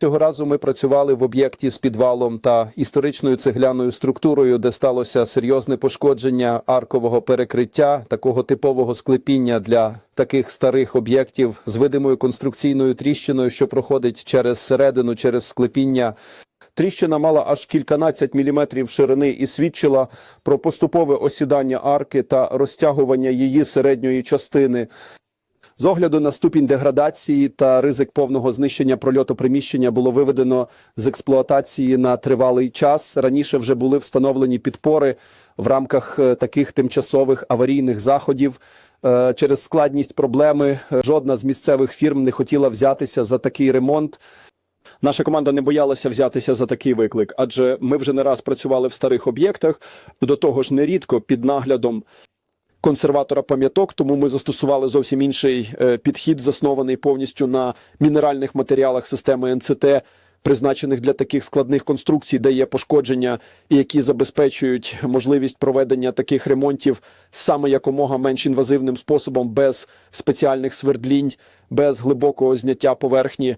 Цього разу ми працювали в об'єкті з підвалом та історичною цегляною структурою, де сталося серйозне пошкодження аркового перекриття, такого типового склепіння для таких старих об'єктів з видимою конструкційною тріщиною, що проходить через середину, через склепіння. Тріщина мала аж кільканадцять міліметрів ширини і свідчила про поступове осідання арки та розтягування її середньої частини. З огляду на ступінь деградації та ризик повного знищення прольоту приміщення було виведено з експлуатації на тривалий час. Раніше вже були встановлені підпори в рамках е, таких тимчасових аварійних заходів. Е, Через складність проблеми е, жодна з місцевих фірм не хотіла взятися за такий ремонт. Наша команда не боялася взятися за такий виклик, адже ми вже не раз працювали в старих об'єктах, до того ж нерідко під наглядом консерватора пам'яток, тому ми застосували зовсім інший е, підхід, заснований повністю на мінеральних матеріалах системи НЦТ, призначених для таких складних конструкцій, де є пошкодження, і які забезпечують можливість проведення таких ремонтів саме якомога менш інвазивним способом, без спеціальних свердлінь, без глибокого зняття поверхні.